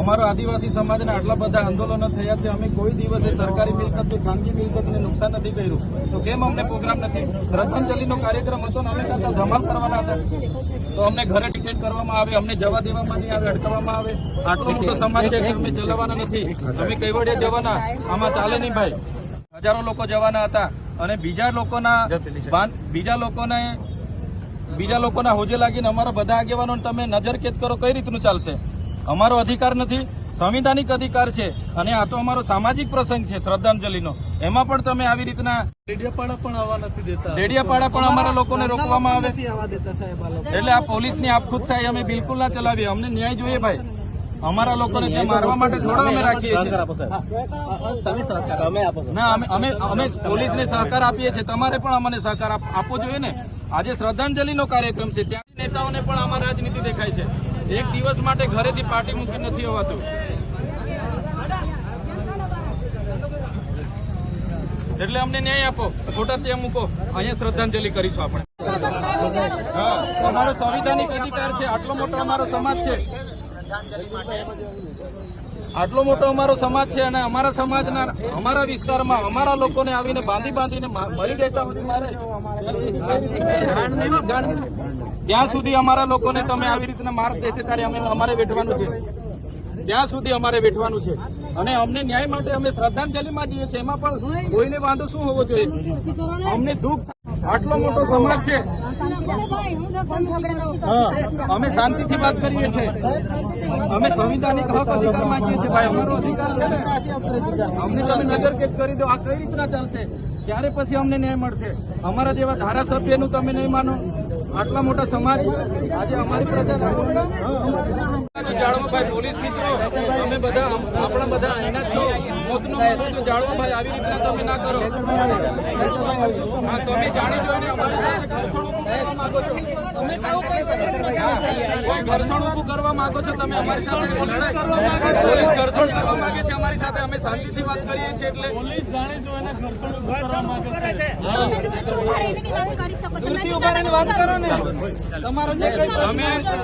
અમારો આદિવાસી સમાજના આટલા બધા આંદોલનો થયા છે, અમે કોઈ દિવસે સરકારી મિલકત કે ખાનગી મિલકતને નુકસાન નથી કર્યું. તો કેમ અમને પ્રોગ્રામ નથી? શ્રદ્ધાંજલિનો કાર્યક્રમ હતો અમે કરતા ધમાલ કરવાના હતા. તો અમને ઘરે ટિકિટ કરવામાં આવે, અમને જવા દેવામાં નહીં આવે, અટકાવવામાં આવે. આટલો મોટો સમાજ છે અમે ચલાવવાના નથી. અમે કેવડિયા જવાના, આમાં ચાલે નહીં ભાઈ. હજારો લોકો જવાના હતા અને બીજા લોકોના બીજા લોકોને, બીજા લોકોના હોજે લાગીને અમારા બધા આગેવાનો તમે નજરકેદ કરો, કઈ રીતનું ચાલશે? અમારો અધિકાર નથી સંવિધાનિક અધિકાર છે અને આ તો અમારો સામાજિક પ્રસંગ છે શ્રદ્ધાંજલિનો. એમાં પણ તમે આવી રીતના ડેડિયાપાડા પણ આવવા નથી દેતા. ડેડિયાપાડા પણ અમારા લોકોને રોકવામાં આવે. નથી આવવા દેતા સાહેબ આ લોકો. એટલે આ પોલીસની આપખુદશાહી અમે બિલકુલ ના ચલાવીએ. અમને ન્યાય જોઈએ ભાઈ. અમારા લોકોને જે મારવા માટે થોડા અમે રાખીએ છીએ. અમે આપો છો ના અમે પોલીસને સહકાર આપીએ છીએ. તમારે પણ અમને સહકાર આપ- આપવો જોઈએ ને. આજે શ્રદ્ધાંજલિનો કાર્યક્રમ છે. ત્યાં નેતાઓને પણ આમાં રાજનીતિ દેખાય છે. એક દિવસ માટે ઘરેથી પાર્ટી મૂકી નથી હોવાતું. એટલે અમને ન્યાય આપો, ખોટા ત્યાં મૂકો. અહીંયા શ્રદ્ધાંજલિ કરીશું આપણે. અમારો સંવિધાનિક અધિકાર છે, આટલો મોટો અમારો સમાજ છે. આટલો મોટો અમારો સમાજ છે અને અમારા સમાજના, અમારા વિસ્તારમાં અમારા લોકોને આવીને બાંધી બાંધીને મરી મારે ત્યાં સુધી અમારા લોકોને તમે આવી રીતના માર્ગ દેશે ત્યારે અમે અમારે વેઠવાનું છે. ત્યાં સુધી અમારે વેઠવાનું છે. અને અમને ન્યાય માટે અમે શ્રદ્ધાંજલિમાં જઈએ છીએ. એમાં પણ કોઈને વાંધો શું હોવો જોઈએ? અમને દુઃખ. આટલો મોટો સમાજ છે. હા, અમે શાંતિથી વાત કરીએ છીએ. અમે સંવિધાનિક હક અધિકાર માંગીએ છીએ. ભાઈ, અમારો અધિકાર છે અમને તમે નજરકેદ કરી દો. આ કઈ રીતના ચાલશે? ત્યારે પછી અમને ન્યાય મળશે. અમારા જેવા ધારાસભ્યનું તમે નહીં માનો. આટલા મોટા સમાજ આજે અમારી પ્રજા જાળવાભાઈ, પોલીસ મિત્રો તમે બધા, આપણા બધા અહીંના જ છો. મોતનો મોતો જાળવાભાઈ, આવી રીતના તમે ના કરો. તમે જાણી જોઈને અમારી સાથે. માંગો છો? તમે કહો કોઈ ઘર્ષણ કરવા માંગો છો? તમે અમારી સાથે પોલીસ ઘર્ષણ કરવા માંગે છે. અમારી સાથે. અમે શાંતિથી વાત કરીએ છીએ એટલે પોલીસ જાણે જો એને ઘર્ષણ ઊભા કરવા માંગે છે. ઊભા રહીને વાત કરો ને. તમારો જે કઈ અમે